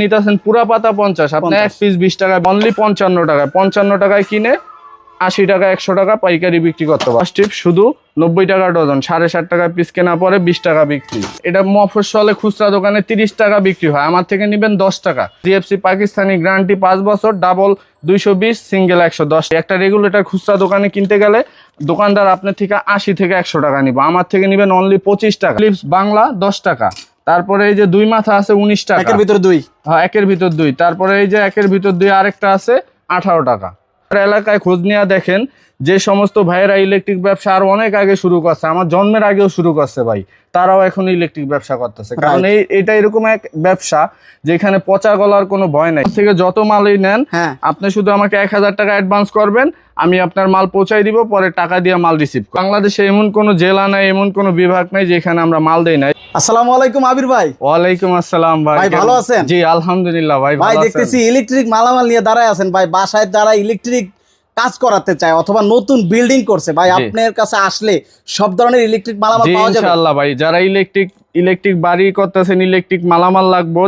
নিতেছেন পুরা পাতা পঞ্চাশ। আপনি এক পিস বিশ টাকা অনলি পঞ্চান্ন টাকায় পঞ্চান্ন টাকায় কিনে আশি টাকা একশো টাকা পাইকারি বিক্রি করতে পারবে শুধু নব্বই টাকা ডজন সাড়ে ষাট টাকা পিস কেনা পরে বিশ টাকা বিক্রি। এটা মফস্বলে খুচরা দোকানে তিরিশ টাকা বিক্রি হয়। আমার থেকে নেবেন দশ টাকা। জিএফসি পাকিস্তানি গ্রান্টি পাঁচ বছর ডাবল দুইশো বিশ সিঙ্গেল একশো দশ। একটা রেগুলেটর খুচরা দোকানে কিনতে গেলে দোকানদার আপনার থেকে আশি থেকে একশো টাকা নিব। আমার থেকে নেবেন অনলি পঁচিশ টাকা। ফিলিপস বাংলা দশ টাকা। তারপরে এই যে দুই মাথা আছে উনিশ টাকা। একের ভিতরে দুই। হ্যাঁ একের ভিতর দুই। তারপরে এই যে একের ভিতর দুই আরেকটা আছে আঠারো টাকা। এলাকায় খোঁজ নিয়ে দেখেন যে সমস্ত ভাইয়েরা ইলেকট্রিক ব্যবসা আর অনেক আগে শুরু করছে আমার জন্মের আগেও শুরু করছে ভাই তারাও এখন ইলেকট্রিক ব্যবসা করতেছে। কারণ এই এটা এরকম এক ব্যবসা যেখানে পচা গলার কোনো ভয় নাই। থেকে যত মালই নেন হ্যাঁ। আপনি শুধু আমাকে এক হাজার টাকা অ্যাডভান্স করবেন আমি আপনার মাল পৌঁছাই দিব পরে টাকা দিয়ে মাল রিসিভ বাংলাদেশে এমন কোনো জেলা নাই এমন কোনো বিভাগ নাই যেখানে আমরা মাল দেই নাই। আসসালামু আলাইকুম আবির ভাই। ওয়ালাইকুম আসসালাম ভাই ভাই, ভালো আছেন? জি আলহামদুলিল্লাহ ভাই ভাই দেখতেছি ইলেকট্রিক মালামাল নিয়ে দাঁড়ায় আছেন। ভাই বাসায় যারা ইলেকট্রিক কাজ করাতে চায় অথবা নতুন বিল্ডিং করছে ভাই আপনার কাছে আসলে সব ধরনের ইলেকট্রিক মালামাল পাওয়া যাবে? ইনশাআল্লাহ ভাই যারা ইলেকট্রিক ইলেকট্রিক বাড়ি করতেছেন ইলেকট্রিক মালামাল লাগবো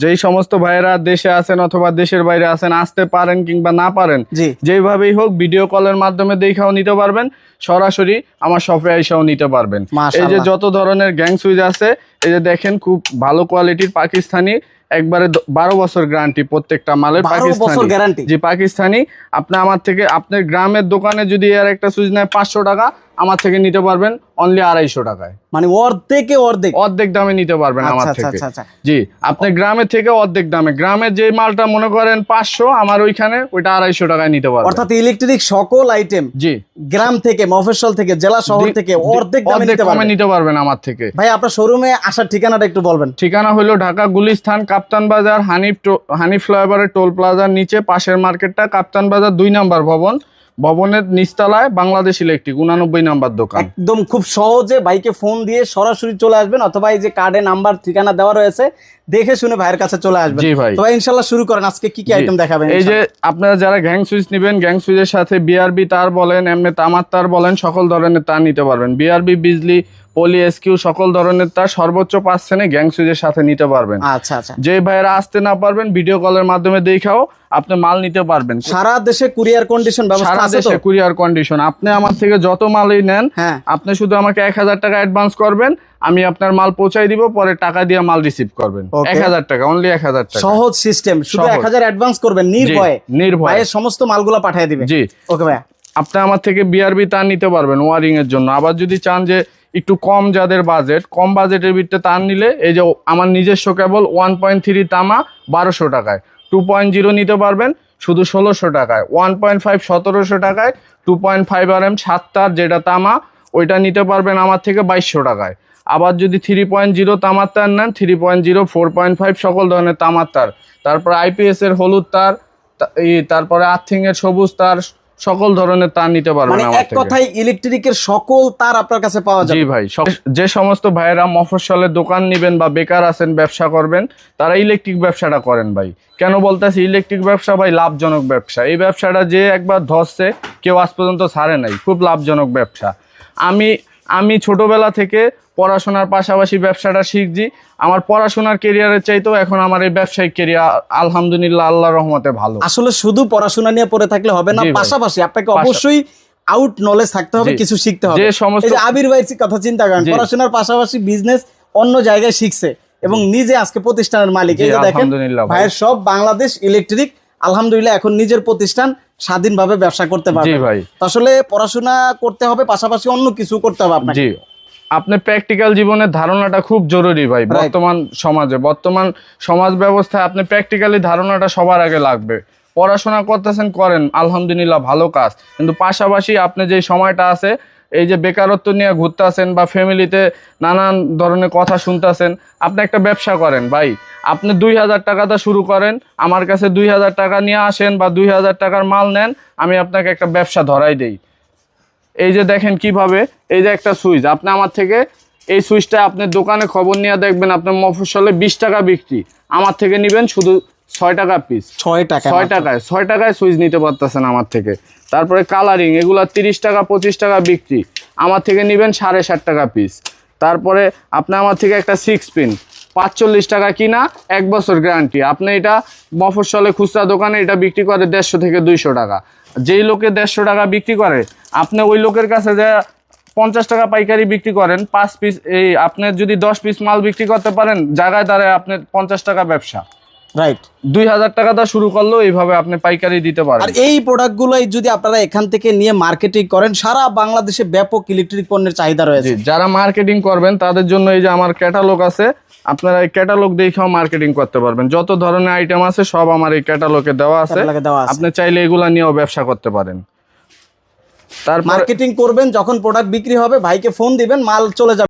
যেই সমস্ত ভাইয়েরা দেশে আছেন অথবা দেশের বাইরে আছেন আসতে পারেন কিংবা না পারেন যেভাবেই হোক ভিডিও কলের মাধ্যমে দেখাও নিতে পারবেন সরাসরি আমার শপে এসেও নিতে পারবেন। এই যে যত ধরনের গ্যাং সুইচ আছে এই যে দেখেন খুব ভালো কোয়ালিটির পাকিস্তানি একবারে বারো বছর গ্যারান্টি প্রত্যেকটা মালের পাকিস্তানি। পাকিস্তানি। আপনি আমার থেকে আপনার গ্রামের দোকানে যদি এর একটা সুইচ নেয় পাঁচশো টাকা আমার থেকে নিতে পারবেন অনলি আড়াইশো টাকায়। মানে অর্ধেকে অর্ধেক? অর্ধেক দামে নিতে পারবেন আমার আচ্ছা আচ্ছা থেকে। আচ্ছা আচ্ছা। জি আপনি গ্রামের থেকে অর্ধেক দামে। গ্রামের যে মালটা মনে করেন পাঁচশো আমার ওইখানে ওইটা আড়াইশো টাকায় নিতে পারবেন। অর্থাৎ ইলেকট্রিক সকল আইটেম জি। গ্রাম থেকে মফস্বল থেকে জেলা শহর থেকে অর্ধেক দামে নিতে পারবেন। নিতে পারবেন আমার থেকে। ভাই আপনার শোরুমে আসার ঠিকানাটা একটু বলবেন। ঠিকানা হলো ঢাকা গুলিস্থান কাপ্তান বাজার হানিফ হানিফ ফ্লাইওভারের টোল প্লাজার নিচে পাশের মার্কেটটা কাপ্তান বাজার দুই নাম্বার ভবন। ভবনের নিচতলায় বাংলাদেশ ইলেকট্রিক, উনানব্বই নাম্বার দোকান। একদম খুব সহজে বাইকে ফোন দিয়ে সরাসরি চলে আসবেন, অথবা এই যে কার্ডে নাম্বার ঠিকানা দেওয়া রয়েছে দেখে শুনে ভাইয়ের কাছে চলে আসবেন। জি ভাই। তো ভাই ইনশাল্লাহ শুরু করেন। আজকে কি কি আইটেম দেখাবেন এই যে আপনারা যারা গ্যাং সুইচ নেবেন গ্যাং সুইচের সাথে বিআরবি তার বলেন এমনি তামার তার বলেন সকল ধরনের তার নিতে পারবেন। বিআরবি বিজলি পলি এসকিউ সকল ধরনের তার সর্বোচ্চ পার্সেন্টে গ্যাং সুইচের সাথে নিতে পারবেন। আচ্ছা আচ্ছা। যে ভাইয়েরা আসতে না পারবেন ভিডিও কলের মাধ্যমে দেখাও আপনি মাল নিতে পারবেন। সারা দেশে কুরিয়ার কন্ডিশন সারা দেশে কুরিয়ার কন্ডিশন আপনি আমার থেকে যত মালই নেন হ্যাঁ। আপনি শুধু আমাকে এক হাজার টাকা অ্যাডভান্স করবেন আমি আপনার মাল পৌঁছাই দিব পরে টাকা দিয়ে মাল রিসিভ করবেন। এক হাজার টাকা অনলি এক হাজার টাকা। সহজ সিস্টেম শুধু এক হাজার অ্যাডভান্স করবেন নির্ভয়ে। নির্ভয়। সমস্ত মালগুলো পাঠিয়ে দিবেন জি। ওকে ভাইয়া। আপনি আমার থেকে বিআরবি তার নিতে পারবেন ওয়ারিং এর জন্য। আবার যদি চান যে একটু কম যাদের বাজেট কম বাজেটের ভিত্তিতে তার নিলে এই যে আমার নিজস্ব কেবল ওয়ান পয়েন্ট থ্রি তামা বারোশো টাকায়। টু পয়েন্ট জিরো নিতে পারবেন শুধু ষোলোশো টাকায়। ওয়ান পয়েন্ট ফাইভ সতেরোশো টাকায় টু পয়েন্ট ফাইভ আর এম সাত তার যেটা তামা ওইটা নিতে পারবেন আমার থেকে বাইশশো টাকায়। আবার যদি থ্রি পয়েন্ট জিরো তামার তার নেন three point zero four point five সকল ধরনের তামার তার তারপর আইপিএস এর হলুদ তার তারপরে আর্থিং এর সবুজ তার সকল ধরনের তার নিতে পারবেন মানে এক কথায় ইলেকট্রিকের সকল তার আপনার কাছে পাওয়া জি যাবে ভাই সব- যে সমস্ত ভাইয়েরা মফস্বলের দোকান নিবেন বা বেকার আছেন ব্যবসা করবেন তারা ইলেকট্রিক ব্যবসাটা করেন ভাই। কেন বলতেছি ইলেকট্রিক ব্যবসা ভাই? লাভজনক ব্যবসা। এই ব্যবসাটা যে একবার ধরছে কেউ আজ পর্যন্ত ছাড়ে নাই। খুব লাভজনক ব্যবসা। আমি আমি ছোটবেলা থেকে পড়াশোনার পাশাপাশি ব্যবসাটা শিখছি। আমার পড়াশোনার কেরিয়ারের চাইতেও এখন আমার এই ব্যবসায়িক কেরিয়ার আলহামদুলিল্লাহ আল্লাহ রহমতে ভালো। আসলে শুধু পড়াশোনা নিয়ে পড়ে থাকলে হবে না পাশাপাশি আপনাকে অবশ্যই আউট নলেজ থাকতে হবে কিছু শিখতে হবে। যে সমস্ত আবির ভাইয়ের কথা চিন্তা করেন পড়াশোনার পাশাপাশি বিজনেস অন্য জায়গায় শিখছে এবং নিজে আজকে প্রতিষ্ঠানের মালিক। এই দেখেন ভাই। ভাইয়ের সব বাংলাদেশ ইলেকট্রিক আলহামদুলিল্লাহ এখন নিজের প্রতিষ্ঠান স্বাধীনভাবে ব্যবসা করতে পারবে ভাই। আসলে পড়াশোনা করতে হবে পাশাপাশি অন্য কিছু করতে হবে আপনাকে। আপনি প্র্যাকটিক্যাল জীবনের ধারণাটা খুব জরুরি ভাই বর্তমান সমাজে। বর্তমান সমাজ ব্যবস্থায় আপনি প্র্যাকটিক্যালি ধারণাটা সবার আগে লাগবে। পড়াশোনা করতেছেন করেন আলহামদুলিল্লাহ ভালো কাজ। কিন্তু পাশাপাশি আপনি যে সময়টা আছে এই যে বেকারত্ব নিয়ে ঘুরতেছেন বা ফ্যামিলিতে নানান ধরনের কথা শুনতেছেন, আপনি একটা ব্যবসা করেন, ভাই। আপনি দুই হাজার টাকাটা শুরু করেন, আমার কাছে দুই হাজার টাকা নিয়ে আসেন বা দুই হাজার টাকার মাল নেন, আমি আপনাকে একটা ব্যবসা ধরাই দেই। এই যে দেখেন কীভাবে, এই যে একটা সুইচ, আপনি আমার থেকে এই সুইচটা আপনি দোকানে খবর নিয়ে দেখবেন, আপনার মফস্বলে বিশ টাকা বিক্রি। আমার থেকে নেবেন শুধু ছয় টাকা পিস ছয় টাকা ছয় টাকায় ছয় টাকায় সুইচ নিতে পারতেছেন আমার থেকে। তারপরে কালারিং এগুলা তিরিশ টাকা পঁচিশ টাকা বিক্রি। আমার থেকে নেবেন সাড়ে ষাট টাকা পিস তারপরে আপনি আমার থেকে একটা সিক্স পিন পাঁচচল্লিশ টাকা কিনা এক বছর গ্যারান্টি আপনি এটা মফস্বলে খুচরা দোকানে এটা বিক্রি করে দেড়শো থেকে দুইশো টাকা। যেই লোকে দেড়শো টাকা বিক্রি করে আপনি ওই লোকের কাছে যে পঞ্চাশ টাকা পাইকারি বিক্রি করেন পাঁচ পিস এই আপনি যদি দশ পিস মাল বিক্রি করতে পারেন জায়গায় দাঁড়ায় আপনি পঞ্চাশ টাকা ব্যবসা। রাইট দুই হাজার টাকা দা শুরু করলেও এইভাবে আপনি পাইকারি দিতে পারেন। আর এই প্রোডাক্টগুলোই যদি আপনারা এখান থেকে নিয়ে মার্কেটিং করেন সারা বাংলাদেশে ব্যাপক ইলেকট্রিক পণ্যের চাহিদা রয়েছে। যারা মার্কেটিং করবেন তাদের জন্য এই যে আমার ক্যাটালগ আছে আপনারা এই ক্যাটালগ দেখেও মার্কেটিং করতে পারবেন। যত ধরনের আইটেম আছে সব আমার এই ক্যাটালগে দেওয়া আছে। আপনি চাইলে এগুলা নিয়েও ব্যবসা করতে পারেন। তারপর মার্কেটিং করবেন যখন প্রোডাক্ট বিক্রি হবে ভাইকে ফোন দিবেন মাল চলে যাবে।